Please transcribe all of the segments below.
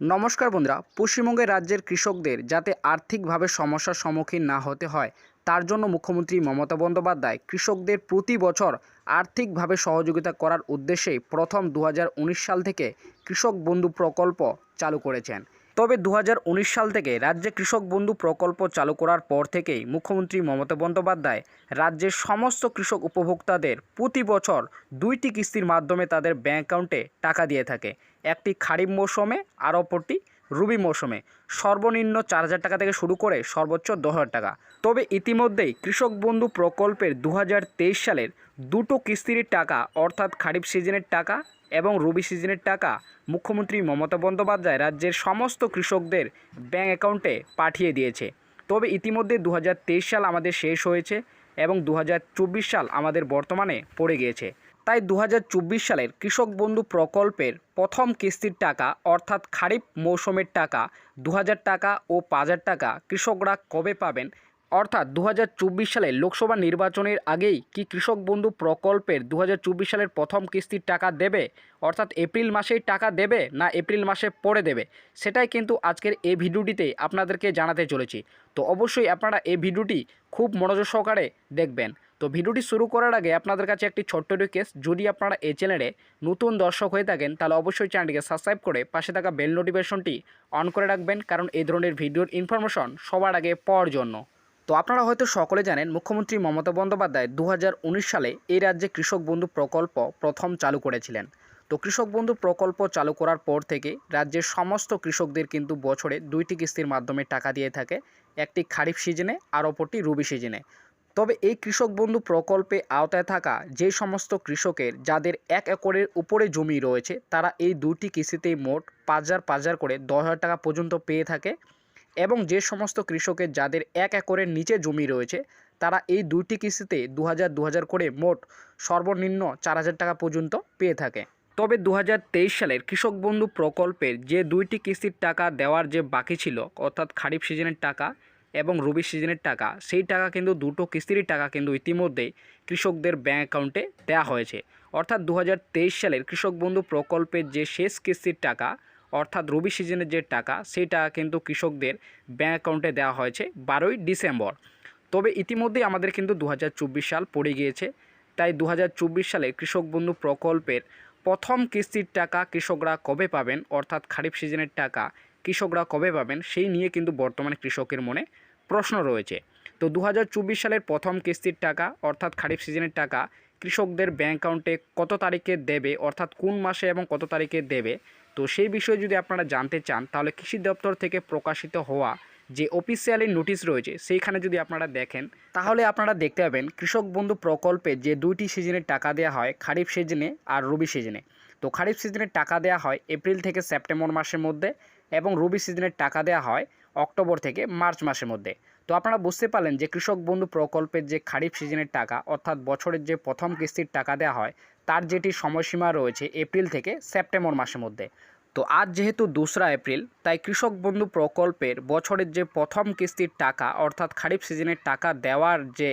নমস্কার বন্ধুরা, পশ্চিমবঙ্গের রাজ্যের কৃষকদের যাতে আর্থিকভাবে সমস্যার সম্মুখীন না হতে হয়, তার জন্য মুখ্যমন্ত্রী মমতা বন্দ্যোপাধ্যায় কৃষকদের প্রতি বছর আর্থিকভাবে সহযোগিতা করার উদ্দেশ্যেই প্রথম দু হাজার উনিশ সাল থেকে কৃষক বন্ধু প্রকল্প চালু করেছেন। তবে দু হাজার উনিশ সাল থেকে রাজ্যে কৃষক বন্ধু প্রকল্প চালু করার পর থেকেই মুখ্যমন্ত্রী মমতা বন্দ্যোপাধ্যায় রাজ্যের সমস্ত কৃষক উপভোক্তাদের প্রতি বছর দুইটি কিস্তির মাধ্যমে তাদের ব্যাঙ্ক অ্যাকাউন্টে টাকা দিয়ে থাকে। একটি খারিফ মৌসুমে, আর অপরটি রবি মৌসুমে। সর্বনিম্ন চার হাজার টাকা থেকে শুরু করে সর্বোচ্চ দশ হাজার টাকা। তবে ইতিমধ্যেই কৃষক বন্ধু প্রকল্পের দু হাজার তেইশ সালের দুটো কিস্তির টাকা, অর্থাৎ খারিফ সিজনের টাকা এবং রবি সিজনের টাকা, মুখ্যমন্ত্রী মমতা বন্দ্যোপাধ্যায় রাজ্যের সমস্ত কৃষকদের ব্যাঙ্ক অ্যাকাউন্টে পাঠিয়ে দিয়েছে। তবে ইতিমধ্যে দু হাজার তেইশ সাল আমাদের শেষ হয়েছে এবং দু হাজার চব্বিশ সাল আমাদের বর্তমানে পড়ে গিয়েছে। তাই দু হাজার চব্বিশ সালের কৃষক বন্ধু প্রকল্পের প্রথম কিস্তির টাকা, অর্থাৎ খারিফ মৌসুমের টাকা দু হাজার টাকা ও পাঁচ হাজার টাকা কৃষকরা কবে পাবেন? অর্থাৎ দু সালে লোকসভা নির্বাচনের আগেই কি কৃষক বন্ধু প্রকল্পের দু হাজার চব্বিশ সালের প্রথম কিস্তির টাকা দেবে? অর্থাৎ এপ্রিল মাসেই টাকা দেবে না এপ্রিল মাসে পরে দেবে? সেটাই কিন্তু আজকের এই ভিডিওটিতে আপনাদেরকে জানাতে চলেছি। তো অবশ্যই আপনারা এই ভিডিওটি খুব মনোযোগ সহকারে দেখবেন। তো ভিডিওটি শুরু করার আগে আপনাদের কাছে একটি ছোট্ট রিকোয়েস্ট যদি আপনারা এই চ্যানেলে নতুন দর্শক হয়ে থাকেন, তাহলে অবশ্যই চ্যানেলটিকে সাবস্ক্রাইব করে পাশে থাকা বেল নোটিফিকেশনটি অন করে রাখবেন, কারণ এই ধরনের ভিডিওর ইনফরমেশন সবার আগে পাওয়ার জন্য। তো আপনারা হয়তো সকলে জানেন, মুখ্যমন্ত্রী মমতা বন্দ্যোপাধ্যায় দু হাজার উনিশ সালে এই রাজ্যে কৃষক বন্ধু প্রকল্প প্রথম চালু করেছিলেন। তো কৃষক বন্ধু প্রকল্প চালু করার পর থেকে রাজ্যের সমস্ত কৃষকদের কিন্তু বছরে দুইটি কিস্তির মাধ্যমে টাকা দিয়ে থাকে, একটি খারিফ সিজনে আর অপরটি রবি সিজনে। তবে এই কৃষক বন্ধু প্রকল্পে আওতায় থাকা যে সমস্ত কৃষকের যাদের এক একরের উপরে জমি রয়েছে, তারা এই দুটি কিস্তিতেই মোট পাঁচ হাজার পাঁচ হাজার করে দশ হাজার টাকা পর্যন্ত পেয়ে থাকে। এবং যে সমস্ত কৃষকের যাদের এক একরের নিচে জমি রয়েছে, তারা এই দুইটি কিস্তিতে দু হাজার দু হাজার করে মোট সর্বনিম্ন চার হাজার টাকা পর্যন্ত পেয়ে থাকে। তবে দু হাজার তেইশ সালের কৃষক বন্ধু প্রকল্পের যে দুইটি কিস্তির টাকা দেওয়ার যে বাকি ছিল, অর্থাৎ খারিফ সিজনের টাকা এবং রবি সিজনের টাকা, সেই টাকা কিন্তু দুটো কিস্তির টাকা কিন্তু ইতিমধ্যেই কৃষকদের ব্যাঙ্ক অ্যাকাউন্টে দেওয়া হয়েছে। অর্থাৎ দু হাজার তেইশ সালের কৃষক বন্ধু প্রকল্পের যে শেষ কিস্তির টাকা অর্থাৎ রবি সিজনের যে টাকা সেই টাকা কিন্তু কৃষকদের ব্যাঙ্ক অ্যাকাউন্টে দেওয়া হয়েছে বারোই ডিসেম্বর। তবে ইতিমধ্যেই আমাদের কিন্তু দু হাজার চব্বিশ সাল পড়ে গিয়েছে। তাই দু হাজার চব্বিশ সালে কৃষক বন্ধু প্রকল্পের প্রথম কিস্তির টাকা কৃষকরা কবে পাবেন, অর্থাৎ খারিফ সিজনের টাকা কৃষকরা কবে পাবেন, সেই নিয়ে কিন্তু বর্তমানে কৃষকের মনে প্রশ্ন রয়েছে। তো দু হাজার চব্বিশ সালের প্রথম কিস্তির টাকা, অর্থাৎ খারিফ সিজনের টাকা কৃষকদের ব্যাঙ্ক অ্যাকাউন্টে কত তারিখে দেবে, অর্থাৎ কোন মাসে এবং কত তারিখে দেবে তো সেই বিষয়ে যদি আপনারা জানতে চান, তাহলে কৃষি দপ্তর থেকে প্রকাশিত হওয়া যে অফিসিয়ালি নোটিশ রয়েছে, সেইখানে যদি আপনারা দেখেন, তাহলে আপনারা দেখতে পাবেন কৃষক বন্ধু প্রকল্পে যে দুইটি সিজনের টাকা দেওয়া হয়, খারিফ সিজনে আর রবি সিজনে। তো খারিফ সিজনের টাকা দেওয়া হয় এপ্রিল থেকে সেপ্টেম্বর মাসের মধ্যে এবং রবি সিজনের টাকা দেওয়া হয় অক্টোবর থেকে মার্চ মাসের মধ্যে। তো আপনারা বুঝতে পারলেন যে কৃষক বন্ধু প্রকল্পের যে খারিফ সিজনের টাকা, অর্থাৎ বছরের যে প্রথম কিস্তির টাকা দেওয়া হয় তার যেটি সময়সীমা রয়েছে এপ্রিল থেকে সেপ্টেম্বর মাসের মধ্যে। তো আজ যেহেতু দোসরা এপ্রিল, তাই কৃষক বন্ধু প্রকল্পের বছরের যে প্রথম কিস্তির টাকা, অর্থাৎ খারিফ সিজনের টাকা দেওয়ার যে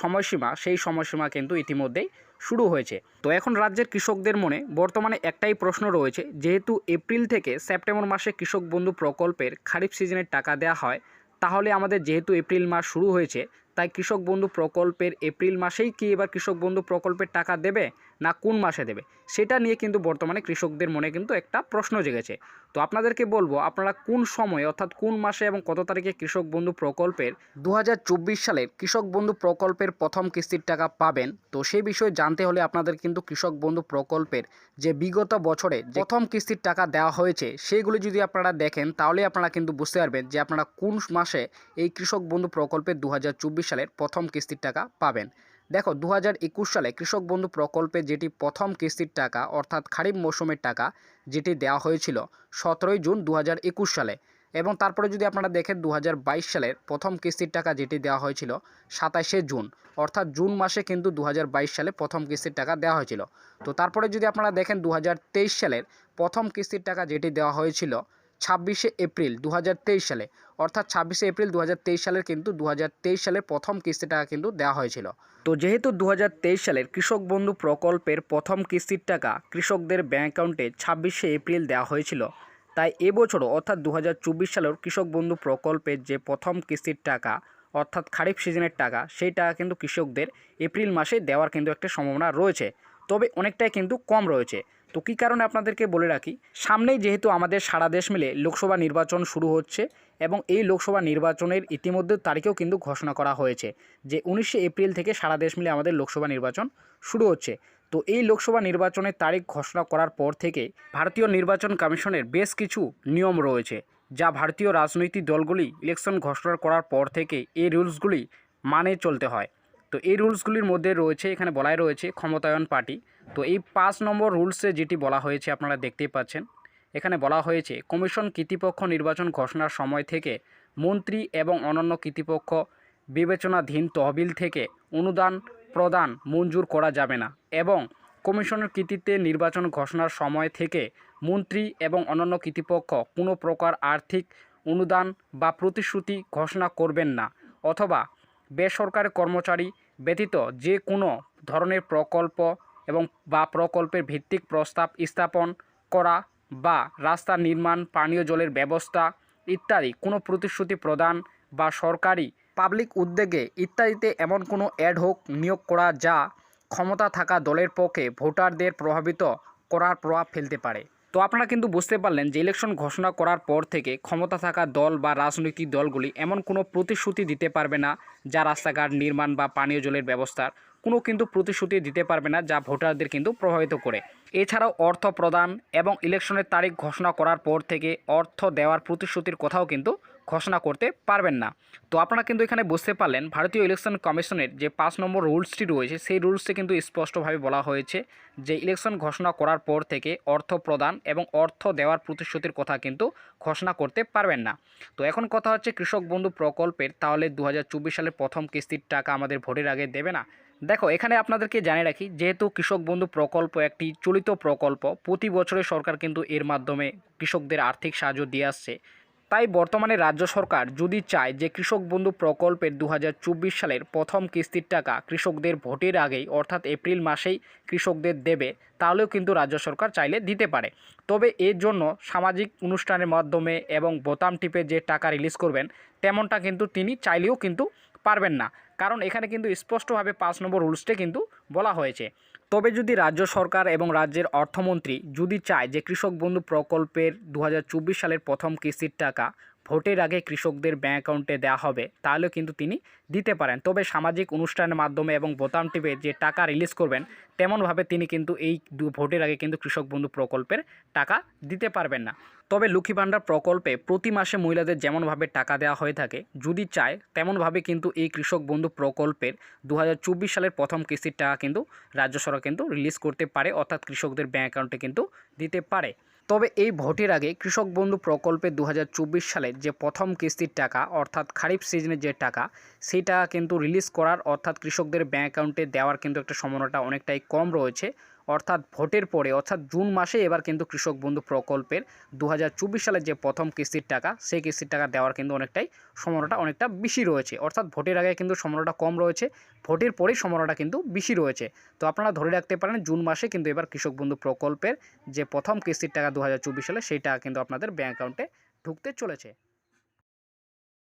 সময়সীমা, সেই সময়সীমা কিন্তু ইতিমধ্যেই শুরু হয়েছে। তো এখন রাজ্যের কৃষকদের মনে বর্তমানে একটাই প্রশ্ন রয়েছে, যেহেতু এপ্রিল থেকে সেপ্টেম্বর মাসে কৃষক বন্ধু প্রকল্পের খারিফ সিজনের টাকা দেওয়া হয়, তাহলে আমাদের যেহেতু এপ্রিল মাস শুরু হয়েছে, তাই কৃষক বন্ধু প্রকল্পের এপ্রিল মাসেই কি এবার কৃষক বন্ধু প্রকল্পের টাকা দেবে? না কোন মাসে দেবে, সেটা নিয়ে কিন্তু বর্তমানে কৃষকদের মনে কিন্তু একটা প্রশ্ন জেগেছে। তো আপনাদেরকে বলব, আপনারা কোন সময় অর্থাৎ কোন মাসে এবং কত তারিখে কৃষক বন্ধু প্রকল্পের দু হাজার চব্বিশ সালের কৃষক বন্ধু প্রকল্পের প্রথম কিস্তির টাকা পাবেন, তো সেই বিষয়ে জানতে হলে আপনাদের কিন্তু কৃষক বন্ধু প্রকল্পের যে বিগত বছরে প্রথম কিস্তির টাকা দেওয়া হয়েছে, সেইগুলো যদি আপনারা দেখেন, তাহলে আপনারা কিন্তু বুঝতে পারবেন যে আপনারা কোন মাসে এই কৃষক বন্ধু প্রকল্পের দু হাজার চব্বিশ সালের প্রথম কিস্তির টাকা পাবেন। দেখো দু হাজার একুশ সালে কৃষক বন্ধু প্রকল্পে যেটি প্রথম কিস্তির টাকা, অর্থাৎ খারিফ মৌসুমের টাকা, যেটি দেওয়া হয়েছিল সতেরোই জুন দু হাজার একুশ সালে এবং তারপরে যদি আপনারা দেখেন দু হাজার বাইশ সালের প্রথম কিস্তির টাকা যেটি দেওয়া হয়েছিল সাতাশে জুন, অর্থাৎ জুন মাসে কিন্তু দু হাজার বাইশ সালে প্রথম কিস্তির টাকা দেওয়া হয়েছিল। তো তারপরে যদি আপনারা দেখেন দু হাজার তেইশ সালের প্রথম কিস্তির টাকা যেটি দেওয়া হয়েছিল ছাব্বিশে এপ্রিল দু হাজার তেইশ সালে অর্থাৎ ছাব্বিশে এপ্রিল দু হাজার তেইশ সালের কিন্তু দু হাজার তেইশ সালের প্রথম কিস্তি টাকা কিন্তু দেওয়া হয়েছিল। তো যেহেতু দু হাজার তেইশ সালের কৃষক বন্ধু প্রকল্পের প্রথম কিস্তির টাকা কৃষকদের ব্যাঙ্ক অ্যাকাউন্টে ছাব্বিশে এপ্রিল দেওয়া হয়েছিল, তাই এবছরও অর্থাৎ দু হাজার চব্বিশ সালের কৃষক বন্ধু প্রকল্পের যে প্রথম কিস্তির টাকা, অর্থাৎ খারিফ সিজনের টাকা, সেই টাকা কিন্তু কৃষকদের এপ্রিল মাসে দেওয়ার কিন্তু একটা সম্ভাবনা রয়েছে। তবে অনেকটাই কিন্তু কম রয়েছে। তো কী কারণে আপনাদেরকে বলে রাখি? সামনেই যেহেতু আমাদের সারা দেশ মিলে লোকসভা নির্বাচন শুরু হচ্ছে এবং এই লোকসভা নির্বাচনের ইতিমধ্যে তারিখেও কিন্তু ঘোষণা করা হয়েছে যে উনিশে এপ্রিল থেকে সারা দেশ মিলে আমাদের লোকসভা নির্বাচন শুরু হচ্ছে। তো এই লোকসভা নির্বাচনের তারিখ ঘোষণা করার পর থেকে ভারতীয় নির্বাচন কমিশনের বেশ কিছু নিয়ম রয়েছে, যা ভারতীয় রাজনৈতিক দলগুলি ইলেকশন ঘোষণা করার পর থেকে এই রুলসগুলি মানে চলতে হয়। তো এই রুলসগুলির মধ্যে রয়েছে, এখানে বলাই রয়েছে ক্ষমতায়ন পার্টি। তো এই পাঁচ নম্বর রুলসে যেটি বলা হয়েছে, আপনারা দেখতেই পাচ্ছেন। এখানে বলা হয়েছে, কমিশন কর্তৃপক্ষ নির্বাচন ঘোষণার সময় থেকে মন্ত্রী এবং অন্যান্য কর্তৃপক্ষ বিবেচনাধীন তহবিল থেকে অনুদান প্রদান মঞ্জুর করা যাবে না এবং কমিশনের কৃতিত্বে নির্বাচন ঘোষণার সময় থেকে মন্ত্রী এবং অন্যান্য কর্তৃপক্ষ কোনো প্রকার আর্থিক অনুদান বা প্রতিশ্রুতি ঘোষণা করবেন না অথবা বেসরকারি কর্মচারী ব্যতীত যে কোনো ধরনের প্রকল্প এবং বা প্রকল্পের ভিত্তিক প্রস্তাব স্থাপন করা বা রাস্তা নির্মাণ, পানীয় জলের ব্যবস্থা ইত্যাদি কোনো প্রতিশ্রুতি প্রদান বা সরকারি পাবলিক উদ্যোগে ইত্যাদিতে এমন কোনো অ্যাডহক নিয়োগ করা যা ক্ষমতা থাকা দলের পক্ষে ভোটারদের প্রভাবিত করার প্রভাব ফেলতে পারে। তো আপনারা কিন্তু বুঝতে পারলেন যে ইলেকশন ঘোষণা করার পর থেকে ক্ষমতা থাকা দল বা রাজনৈতিক দলগুলি এমন কোনো প্রতিশ্রুতি দিতে পারবে না যা রাস্তাঘাট, নির্মাণ বা পানীয় জলের ব্যবস্থার। কোনো কিন্তু প্রতিশ্রুতি দিতে পারবে না যা ভোটারদের কিন্তু প্রভাবিত করে। এছাড়াও অর্থ প্রদান এবং ইলেকশনের তারিখ ঘোষণা করার পর থেকে অর্থ দেওয়ার প্রতিশ্রুতির কথাও কিন্তু ঘোষণা করতে পারবেন না। তো আপনারা কিন্তু এখানে বুঝতে পারলেন, ভারতীয় ইলেকশন কমিশনের যে পাঁচ নম্বর রুলসটি রয়েছে, সেই রুলসটি কিন্তু স্পষ্টভাবে বলা হয়েছে যে ইলেকশন ঘোষণা করার পর থেকে অর্থ প্রদান এবং অর্থ দেওয়ার প্রতিশ্রুতির কথা কিন্তু ঘোষণা করতে পারবেন না। তো এখন কথা হচ্ছে কৃষক বন্ধু প্রকল্পের, তাহলে দু হাজার চব্বিশ সালের প্রথম কিস্তির টাকা আমাদের ভোটের আগে দেবে না? দেখো, এখানে আপনাদেরকে জানিয়ে রাখি, যেহেতু কৃষক বন্ধু প্রকল্প একটি চলিত প্রকল্প, প্রতি বছরে সরকার কিন্তু এর মাধ্যমে কৃষকদের আর্থিক সাহায্য দিয়ে আসছে। তাই বর্তমানে রাজ্য সরকার যদি চায় যে কৃষক বন্ধু প্রকল্পের দু হাজার চব্বিশ সালের প্রথম কিস্তির টাকা কৃষকদের ভোটের আগেই, অর্থাৎ এপ্রিল মাসেই কৃষকদের দেবে, তাহলেও কিন্তু রাজ্য সরকার চাইলে দিতে পারে। তবে এর জন্য সামাজিক অনুষ্ঠানের মাধ্যমে এবং বোতাম টিপে যে টাকা রিলিজ করবেন, তেমনটা কিন্তু তিনি চাইলেও কিন্তু পারবেন না। কারণ এখানে কিন্তু স্পষ্টভাবে পাঁচ নম্বর রুলসটা কিন্তু বলা হয়েছে। তবে যদি রাজ্য সরকার এবং রাজ্যের অর্থমন্ত্রী যদি চায় যে কৃষক বন্ধু প্রকল্পের দু হাজার চব্বিশ সালের প্রথম কিস্তির টাকা ভোটের আগে কৃষকদের ব্যাঙ্ক অ্যাকাউন্টে দেওয়া হবে, তাহলেও কিন্তু তিনি দিতে পারেন। তবে সামাজিক অনুষ্ঠানের মাধ্যমে এবং বোতাম টিপে যে টাকা রিলিজ করবেন, তেমনভাবে তিনি কিন্তু এই ভোটের আগে কিন্তু কৃষক বন্ধু প্রকল্পের টাকা দিতে পারবেন না। তবে লক্ষ্মী ভাণ্ডার প্রকল্পে প্রতি মাসে মহিলাদের যেমনভাবে টাকা দেওয়া হয়ে থাকে, যদি চায়, তেমনভাবে কিন্তু এই কৃষক বন্ধু প্রকল্পের দু হাজার চব্বিশ সালের প্রথম কিস্তির টাকা কিন্তু রাজ্য সরকার কিন্তু রিলিজ করতে পারে, অর্থাৎ কৃষকদের ব্যাঙ্ক অ্যাকাউন্টে কিন্তু দিতে পারে। তবে এই ভোটের আগে কৃষক বন্ধু প্রকল্পে দু হাজার চব্বিশ সালের যে প্রথম কিস্তির টাকা, অর্থাৎ খারিফ সিজনের যে টাকা সেই টাকা কিন্তু রিলিজ করার, অর্থাৎ কৃষকদের ব্যাঙ্ক অ্যাকাউন্টে দেওয়ার কিন্তু একটা সম্ভাবনাটা অনেকটাই কম রয়েছে। অর্থাৎ ভোটের পরে, অর্থাৎ জুন মাসে এবার কিন্তু কৃষক বন্ধু প্রকল্পের দু হাজার চব্বিশ সালের যে প্রথম কিস্তির টাকা, সেই কিস্তির টাকা দেওয়ার কিন্তু অনেকটাই সম্ভাবনাটা অনেকটা বেশি রয়েছে। অর্থাৎ ভোটের আগে কিন্তু সম্ভাবনাটা কম রয়েছে, ভোটের পরেই সম্ভাবনাটা কিন্তু বেশি রয়েছে। তো আপনারা ধরে রাখতে পারেন, জুন মাসে কিন্তু এবার কৃষক বন্ধু প্রকল্পের যে প্রথম কিস্তির টাকা দু হাজার চব্বিশ সালে, সেই টাকা কিন্তু আপনাদের ব্যাঙ্ক অ্যাকাউন্টে ঢুকতে চলেছে।